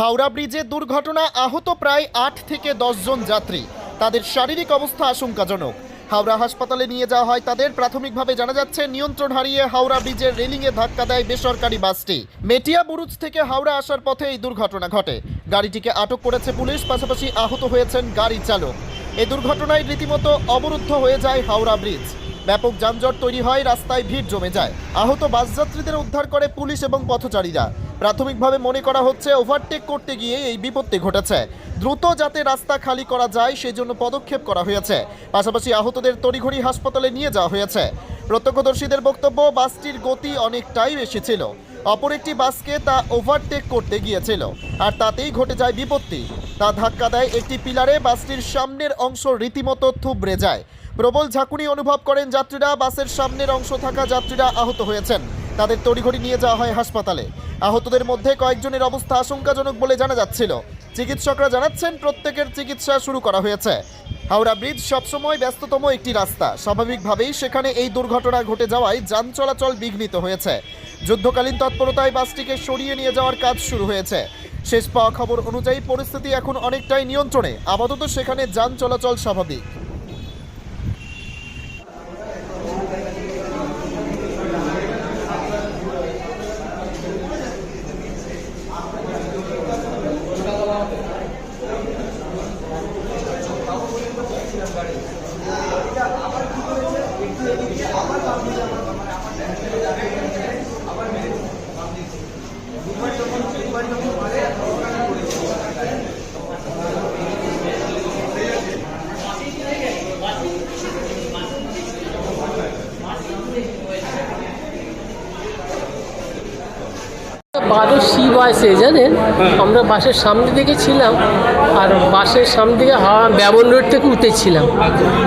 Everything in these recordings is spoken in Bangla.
হাওড়া ব্রিজে দুর্ঘটনা আহত প্রায় আট থেকে জন যাত্রী। তাদের শারীরিক অবস্থা আশঙ্কাজনক। হাওড়া হাসপাতালে নিয়ে যাওয়া হয় তাদের। প্রাথমিকভাবে জানা যাচ্ছে, নিয়ন্ত্রণ হারিয়ে হাওড়া ব্রিজের রেলিংয়ে ধাক্কা দেয় বেসরকারি বাসটি। মেটিয়া বুরুজ থেকে হাওড়া আসার পথে এই দুর্ঘটনা ঘটে। গাড়িটিকে আটক করেছে পুলিশ, পাশাপাশি আহত হয়েছেন গাড়ি চালক। এই দুর্ঘটনায় রীতিমতো অবরুদ্ধ হয়ে যায় হাওড়া ব্রিজ। ব্যাপক যানজট তৈরি হয়, রাস্তায় ভিড় জমে যায়। আহত বাসযাত্রীদের উদ্ধার করে পুলিশ এবং পথচারীরা। প্রাথমিকভাবে মনে করা হচ্ছে ওভারটেক করতে গিয়ে এই বিপত্তি ঘটেছে। দ্রুত যাতে রাস্তা খালি করা যায় সেই জন্য পদক্ষেপ করা হয়েছে। পাশাপাশি আহতদের তড়িঘড়ি হাসপাতালে নিয়ে যাওয়া হয়েছে। প্রত্যক্ষদর্শীদের বক্তব্য, বাসটির গতি অনেকটাই বেশি ছিল। অপর একটি বাসকে তা ওভারটেক করতে গিয়েছিল। আর তাতেই ঘটে যায় বিপত্তি। তা ধাক্কা দেয় একটি পিলারে, বাসটির সামনের অংশ রীতিমতো থুবড়ে যায়। প্রবল ঝাঁকুনি অনুভব করেন যাত্রীরা, বাসের সামনের অংশ থাকা যাত্রীরা আহত হয়েছেন। তাদের তড়িঘড়ি নিয়ে যাওয়া হয় হাসপাতালে। আহতদের মধ্যে কয়েকজনের অবস্থা আশঙ্কাজনক বলে জানা যাচ্ছিল। চিকিৎসকরা জানাচ্ছেন, প্রত্যেকের চিকিৎসা শুরু করা হয়েছে। হাওড়া ব্রিজ সবসময় ব্যস্ততম একটি রাস্তা। স্বাভাবিকভাবেই সেখানে এই দুর্ঘটনা ঘটে যাওয়ায় যান চলাচল বিঘ্নিত হয়েছে। যুদ্ধকালীন তৎপরতায় বাসটিকে সরিয়ে নিয়ে যাওয়ার কাজ শুরু হয়েছে। শেষ পাওয়া খবর অনুযায়ী পরিস্থিতি এখন অনেকটাই নিয়ন্ত্রণে। আপাতত সেখানে যান চলাচল স্বাভাবিক। বারো সি বাসে জানেন? আমরা বাসের সামনে দিকে ছিলাম আর বাসের সামনে দিকে হাওড়া ব্যবন রোড থেকে উঠেছিলাম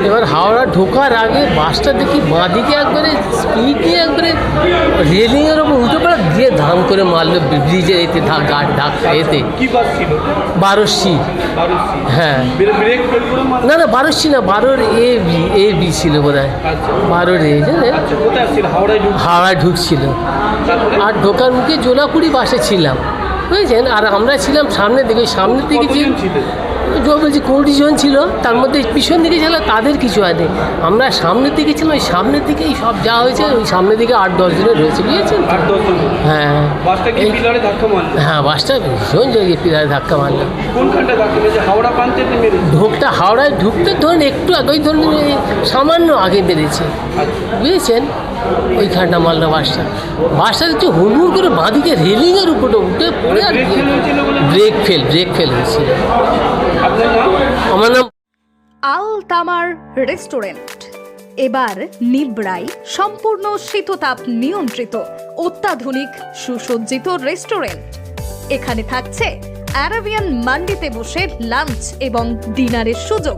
এবার হাওড়া ঢোকার আগে বাসটা দেখি বাঁ দিকে একবারে স্পিড দিয়ে একবারে রেলিংয়ের ধাম করে মারলো ব্রিজে এতে গাড় ধাক্কা এতে। কি বাস বারো সি হ্যাঁ না না বারো সি না বারোর এ বি এ বি ছিল বোধ হয় আচ্ছা। বারোর এ জানেন? আচ্ছা হাওড়ায় ঢুকছিল। আর ঢোকার মুখে জোলাকুড়ি বাসে ছিলাম। বুঝেছেন আর আমরা ছিলাম সামনের দিকে সামনের দিকে যে যে বলছি কুড়ি জন ছিল তার মধ্যে পিছন দিকে ছিল তাদের কিছু হয়নি আমরা সামনের দিকে ছিলাম ওই সামনের দিকেই সব যা হয়েছে ওই সামনের দিকে আট দশ জনের রয়েছে বুঝেছেন? হ্যাঁ। হ্যাঁ বাসটা ভীষণ জায়গায় পিলারে ধাক্কা মারলো। কোনখানটা ধাক্কা মেরেছে? হাওড়া প্রান্তে মেরেছে? ঢোকটা হাওড়ায় ঢুকতে ধরুন একটু আগে ধরুন সামান্য আগে বেরিয়েছে আচ্ছা। বুঝেছেন? ওইখানটা মারলো বাসটা বাসটা একটু হুড়মুড় করে বাঁদিকে রেলিংয়ের উপরে উঠে পড়ে আর ব্রেক ফেল ব্রেক ফেল হয়েছিল। আমার নাম আল তামার রেস্টুরেন্ট এবার নিবড়াই সম্পূর্ণ শীততাপ নিয়ন্ত্রিত, অত্যাধুনিক, সুসজ্জিত রেস্টুরেন্ট এখানে থাকছে অ্যারাবিয়ান মান্ডিতে বসে লাঞ্চ এবং ডিনারের সুযোগ।